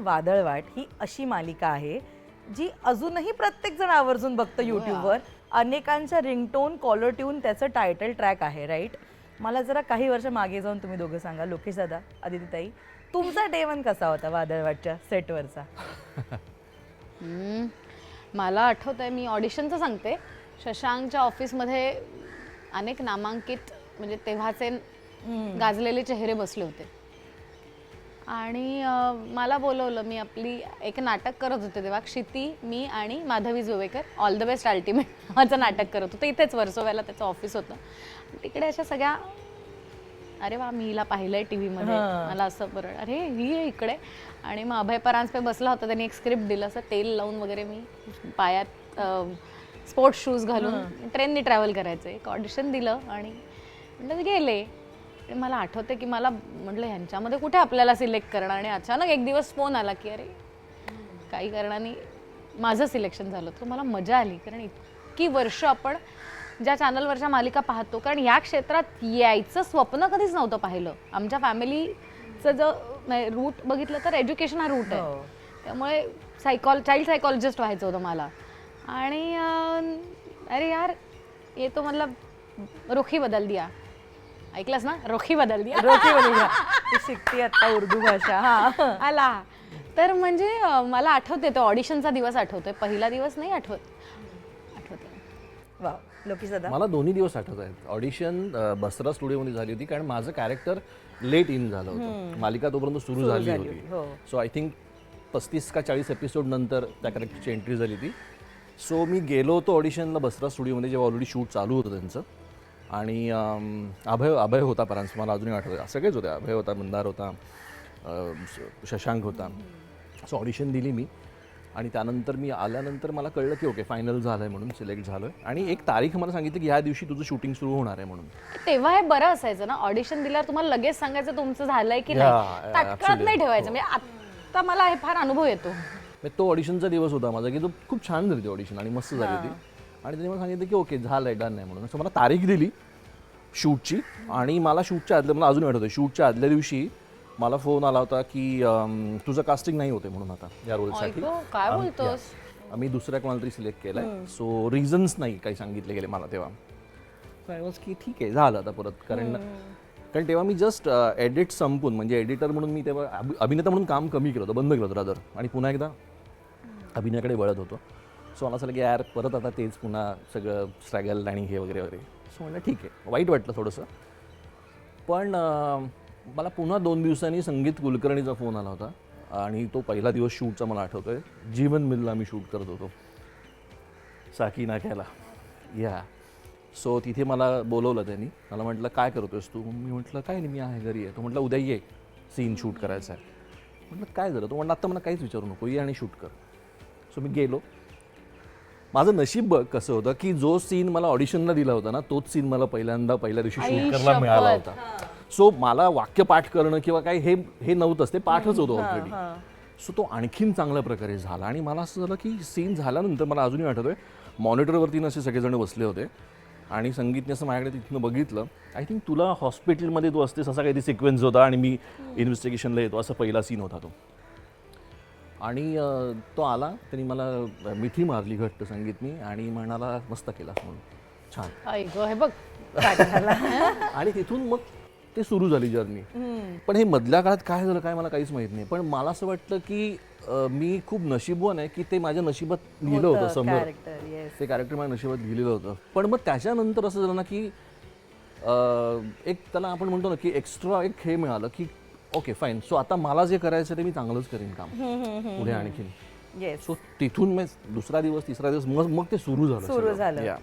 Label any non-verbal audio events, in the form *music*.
वादळवाट ही अशी मालिका आहे जी अजूनही प्रत्येक जण आवर्जून बघतं युट्यूबवर अनेकांच्या रिंगटोन कॉलर ट्यून त्याचं टायटल ट्रॅक आहे राईट मला जरा काही वर्ष मागे जाऊन तुम्ही दोघं सांगा. लोकेश दादा आदितीताई तुमचा डे वन कसा होता वादळवाटच्या सेटवरचा हम्म, मला आठवत आहे मी ऑडिशनचं सांगते. शशांकच्या ऑफिसमध्ये अनेक नामांकित म्हणजे तेव्हाचे गाजलेले चेहरे बसले होते. आणि मला बोलवलं मी आपली एक नाटक करत होते तेव्हा क्षिती मी आणि Madhavi Juvekar all the best ultimate माझं नाटक करत होतं. इथेच वर्सोव्याला त्याचं ऑफिस होतं. तिकडे अशा सगळ्या अरे वा मी हिला पाहिलंय टी व्हीमध्ये मला असं बरं अरे ही आहे इकडे. आणि मग अभय परांजपे बसला होता त्यांनी एक स्क्रिप्ट दिलं असं तेल लावून वगैरे मी पायात स्पोर्ट्स शूज घालून ट्रेननी ट्रॅव्हल करायचं. एक ऑडिशन दिलं आणि म्हटलं गेले. आणि मला आठवते की मला म्हटलं ह्यांच्यामध्ये कुठे आपल्याला सिलेक्ट करणार? आणि अचानक एक दिवस फोन आला की अरे काही कारणाने माझं सिलेक्शन झालं. तर मला मजा आली कारण इतकी वर्ष आपण ज्या चॅनलवरच्या मालिका पाहतो कारण या क्षेत्रात यायचं स्वप्न कधीच नव्हतं पाहिलं. आमच्या फॅमिलीचं जर रूट बघितलं तर एज्युकेशन हा रूट आहे. हो. त्यामुळे सायकॉल चाइल्ड सायकॉलॉजिस्ट व्हायचं होतं मला. आणि अरे यार ये तो मतलब रोखी बदल दिया. ऐकलंस ना? रोखी बदल दिया. रोकी बघूया ती शिकते आता उर्दू भाषा हा. आला. तर म्हणजे मला आठवते तो ऑडिशनचा दिवस आठवतोय. पहिला दिवस नाही आठवत. आठवते. वा मला दोन्ही दिवस आठवत आहेत. ऑडिशन बसरा स्टुडिओमध्ये झाली होती कारण माझं कॅरेक्टर लेट इन झालं होतं. मालिका तोपर्यंत सुरू झाली होती. होती, हो. सो आय थिंक पस्तीस का चाळीस एपिसोड नंतर त्या कॅरेक्टरची एंट्री झाली ती सो मी गेलो होतो ऑडिशनला बसरा स्टुडिओमध्ये जेव्हा ऑलरेडी शूट चालू होतं त्यांचं. आणि अभय अभय होता परांस मला अजूनही आठवतं सगळेच होते. अभय होता मंदार होता शशांक होता. सो ऑडिशन दिली मी. आणि त्यानंतर मी आल्यानंतर मला कळलं की ओके फायनल झालं आहे म्हणून सिलेक्ट झालो आणि एक तारीख मला सांगितली की ह्या दिवशी तुझं शूटिंग सुरू होणार आहे म्हणून. तेव्हा हे बरं असायचं ना? ऑडिशन दिल्यावर तुम्हाला लगेच सांगायचं तुमचं झालंय की नाही? तात्काळात. नाही ठेवायचं. म्हणजे आता मला हे फार अनुभव येतो. म्हणजे तो ऑडिशनचा दिवस होता माझा की तो खूप छान झाली ती ऑडिशन आणि मस्त झाली होती. आणि त्यांनी मला सांगितलं की ओके झालं आहे डन आहे म्हणून. असं मला तारीख दिली शूटची आणि मला शूटच्या आदल्या मला अजून आठवतं शूटच्या आदल्या दिवशी मला फोन आला होता की अम, तुझं कास्टिंग नाही होते म्हणून आता या रोलसाठी ऐको, काय बोलतोस? मी दुसऱ्या कोणाला तरी सिलेक्ट केलाय. सो रिझन्स नाही काही सांगितले गेले मला तेव्हा. की ठीक आहे झालं आता परत. कारण कारण तेव्हा मी जस्ट एडिट संपून म्हणजे एडिटर म्हणून मी तेव्हा अभि- अभिनेता म्हणून काम कमी केलं होतं बंद केलं होतं रादर आणि पुन्हा एकदा अभिनयाकडे वळत होतो. सो मला असं यार परत आता तेच पुन्हा सगळं स्ट्रॅगल आणि हे वगैरे वगैरे. सो म्हणलं ठीक आहे. वाईट वाटलं थोडंसं. पण मला पुन्हा दोन दिवसांनी संगीत कुलकर्णीचा फोन आला होता. आणि तो पहिला दिवस शूटचा मला आठवतो आहे जीवन मिलला मी शूट करत होतो. साकी नाक्याला या. सो तिथे मला बोलवलं त्यांनी. मला म्हटलं काय करतोयस तू? मी म्हटलं काय नाही मी आहे घरी आहे. तो म्हटलं उद्या ये. सीन शूट करायचा आहे. म्हटलं काय झालं? तो म्हटलं आत्ता मला काहीच विचारू नको. ये आणि शूट कर. सो मी गेलो. माझं नशीब बघ कसं होतं की जो सीन मला ऑडिशनला दिला होता ना तोच सीन मला पहिल्यांदा पहिल्या दिवशी आई शूट करायला मिळाला. होता. सो मला वाक्य पाठ करणं किंवा काय हे हे नव्हतंच ते पाठच होतं ऑलरेडी सो तो आणखीन चांगल्या प्रकारे झाला आणि मला असं झालं की सीन झाल्यानंतर मला अजूनही आठवतोय मॉनिटरवरती असे सगळेजण बसले होते आणि संगीतने असं माझ्याकडे तिथनं बघितलं. आय थिंक तुला हॉस्पिटलमध्ये तू असतेस असा काहीतरी सिक्वेन्स होता आणि मी इन्व्हेस्टिगेशनला येतो असा पहिला सीन होता तो. आणि तो आला त्यांनी मला मिठी मारली घट्ट संगीतनी आणि म्हणाला मस्त केला म्हणून. छान. हे बघ *laughs* आणि तिथून मग ते सुरू झाली जर्नी. पण हे मधल्या काळात काय झालं काय मला काहीच माहीत नाही. पण मला असं वाटतं की अं, मी खूप नशीबवान आहे की ते माझ्या नशिबात लिहिलं होतं समोर. कॅरेक्टर येस ते कॅरेक्टर माझ्या नशिबात लिहिलेलं होतं. पण मग त्याच्यानंतर असं झालं ना की अं, एक त्याला आपण म्हणतो ना की एक्स्ट्रा एक हे मिळालं की ओके फाईन सो आता मला जे करायचं ते मी चांगलंच करेन काम. पुढे आणखीन. येस सो तिथून मग दुसरा दिवस तिसरा दिवस मग मग ते सुरू झालं सुरू सगळं. झालं. Yeah.